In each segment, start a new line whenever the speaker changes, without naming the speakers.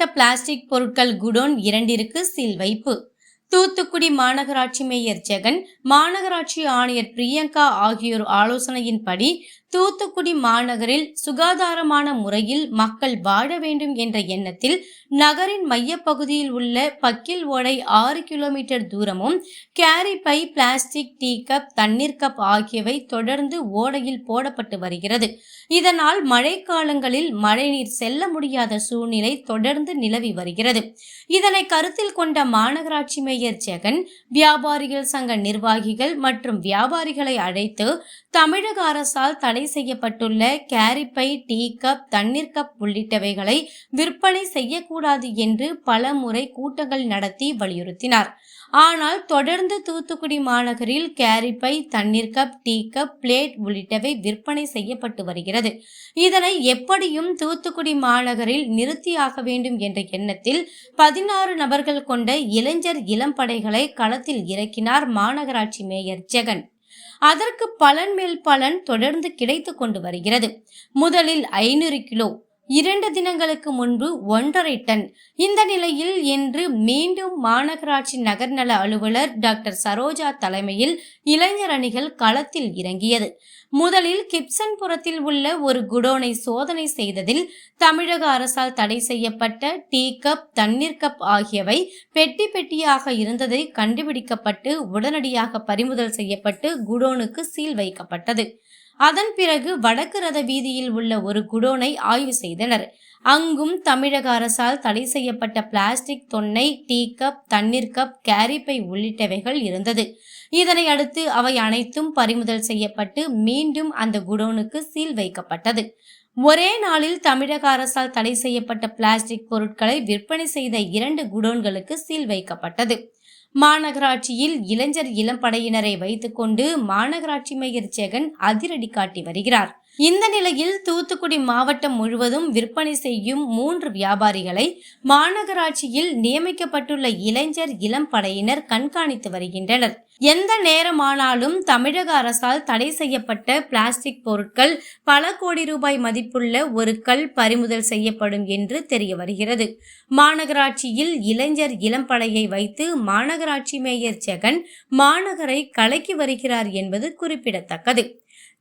செய்யப்பட்ட பிளாஸ்டிக் பொருட்கள் குடோன் இரண்டிற்கு சீல் வைப்பு. தூத்துக்குடி மாநகராட்சி மேயர் ஜெகன் மாநகராட்சி ஆணையர் பிரியங்கா ஆகியோர் ஆலோசனையின்படி தூத்துக்குடி மாநகரில் சுகாதாரமான முறையில் மக்கள் வாழ வேண்டும் என்ற எண்ணத்தில் நகரின் மையப்பகுதியில் உள்ள பக்கில் ஓடை ஆறு கிலோமீட்டர் தூரமும் கேரி பை பிளாஸ்டிக் டீ கப் தண்ணீர் கப் ஆகியவை தொடர்ந்து ஓடையில் போடப்பட்டு வருகிறது. இதனால் மழைக்காலங்களில் மழைநீர் செல்ல முடியாத சூழ்நிலை தொடர்ந்து நிலவி வருகிறது. இதனை கருத்தில் கொண்ட மாநகராட்சி மேயர் ஜெகன் வியாபாரிகள் சங்க நிர்வாகிகள் மற்றும் வியாபாரிகளை அழைத்து தமிழக அரசால் தடை செய்யப்பட்டுள்ள கேரிப்பை டீ கப் தண்ணீர் கப் உள்ளிட்டவைகளை விற்பனை செய்யக்கூடாது என்று பல முறை கூட்டங்கள் நடத்தி வலியுறுத்தினார். ஆனால் தொடர்ந்து தூத்துக்குடி மாநகரில் கேரிப்பை தண்ணீர் கப் டீ கப் பிளேட் உள்ளிட்டவை விற்பனை செய்யப்பட்டு வருகிறது. இதனை எப்படியும் தூத்துக்குடி மாநகரில் நிறுத்தியாக வேண்டும் என்ற எண்ணத்தில் பதினாறு நபர்கள் கொண்ட இளைஞர் இளம்படைகளை களத்தில் இறக்கினார் மாநகராட்சி மேயர் ஜெகன். அதற்கு பலன் மேல் பலன் தொடர்ந்து கிடைத்து கொண்டு வருகிறது. முதலில் ஐநூறு கிலோ இரண்டு தினங்களுக்கு முன்பு ஒன்றரை டன். இந்த நிலையில் இன்று மீண்டும் மாநகராட்சி நகர்நல அலுவலர் டாக்டர் சரோஜா தலைமையில் இளைஞர் அணிகள் களத்தில் இறங்கியது. முதலில் கிப்சன்புரத்தில் உள்ள ஒரு குடோனை சோதனை செய்ததில் தமிழக அரசால் தடை செய்யப்பட்ட டீ கப் தண்ணீர் கப் ஆகியவை பெட்டி பெட்டியாக இருந்ததை கண்டுபிடிக்கப்பட்டு உடனடியாக பறிமுதல் செய்யப்பட்டு குடோனுக்கு சீல் வைக்கப்பட்டது. அதன் பிறகு வடக்கு ரத வீதியில் உள்ள ஒரு குடோனை ஆய்வு செய்தனர். அங்கும் தமிழக அரசால் தடை செய்யப்பட்ட பிளாஸ்டிக் தொன்னை டீ கப் தண்ணீர் கப் கேரிப்பை உள்ளிட்டவைகள் இருந்தது. இதனை அடுத்து அவை அனைத்தும் பறிமுதல் செய்யப்பட்டு மீண்டும் அந்த குடோனுக்கு சீல் வைக்கப்பட்டது. ஒரே நாளில் தமிழக அரசால் தடை செய்யப்பட்ட பிளாஸ்டிக் பொருட்களை விற்பனை செய்த இரண்டு குடோன்களுக்கு சீல் வைக்கப்பட்டது. மாநகராட்சியில் இளைஞர் இளம்படையினரை வைத்துக்கொண்டு மாநகராட்சி மேயர் ஜெகன் அதிரடி காட்டி வருகிறார். இந்த நிலையில் தூத்துக்குடி மாவட்டம் முழுவதும் விற்பனை செய்யும் மூன்று வியாபாரிகளை மாநகராட்சியில் நியமிக்கப்பட்டுள்ள இளைஞர் இளம்படையினர் கண்காணித்து வருகின்றனர். எந்த நேரமானாலும் தமிழக அரசால் தடை செய்யப்பட்ட பிளாஸ்டிக் பொருட்கள் பல கோடி ரூபாய் மதிப்புள்ள ஒரு கல் பறிமுதல் செய்யப்படும் என்று தெரிய வருகிறது. மாநகராட்சியில் இளைஞர் இளம்படையை வைத்து மாநகராட்சி மேயர் ஜெகன் மாநகரை கலக்கி வருகிறார் என்பது குறிப்பிடத்தக்கது.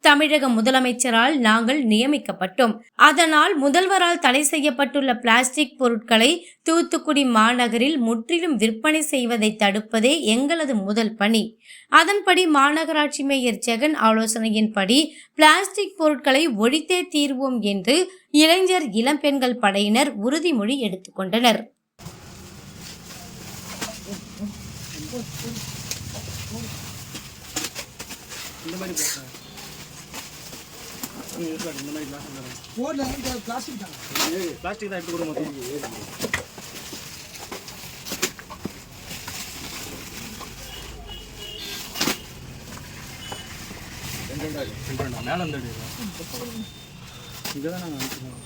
தமிழக முதலமைச்சரால் நாங்கள் நியமிக்கப்பட்டோம். அதனால் முதல்வரால் தடை செய்யப்பட்டுள்ள பிளாஸ்டிக் பொருட்களை தூத்துக்குடி மாநகரில் முற்றிலும் விற்பனை செய்வதை தடுப்பதே எங்களது முதல் பணி. அதன்படி மாநகராட்சி மேயர் ஜெகன் ஆலோசனையின்படி பிளாஸ்டிக் பொருட்களை ஒழித்தே தீர்வோம் என்று இளைஞர் இளம்பெண்கள் படையினர் உறுதிமொழி எடுத்துக்கொண்டனர்
இந்த மாதிரி
பிளாஸ்டிக் தான்
பிளாஸ்டிக் தான் எடுத்து கொடுங்க மேலே வந்து இங்கே தான் நாங்கள் அனுப்பிச்சோம்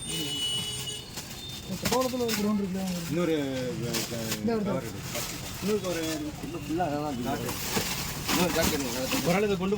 கோலத்தில் ஒரு கிரவுண்ட் இருக்கு.
இன்னொரு
cover
இன்னொரு ஒரு
ஒரு ஆள் இதை கொண்டு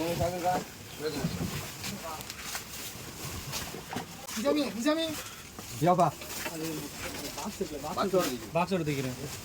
போதும்
அப்படியே அப்படியே போட் போட்
அது ஃபஸ்ட்டு கொண்டு போ கொண்டு போ அது வைங்க.
நிஜாமி நிஜாமி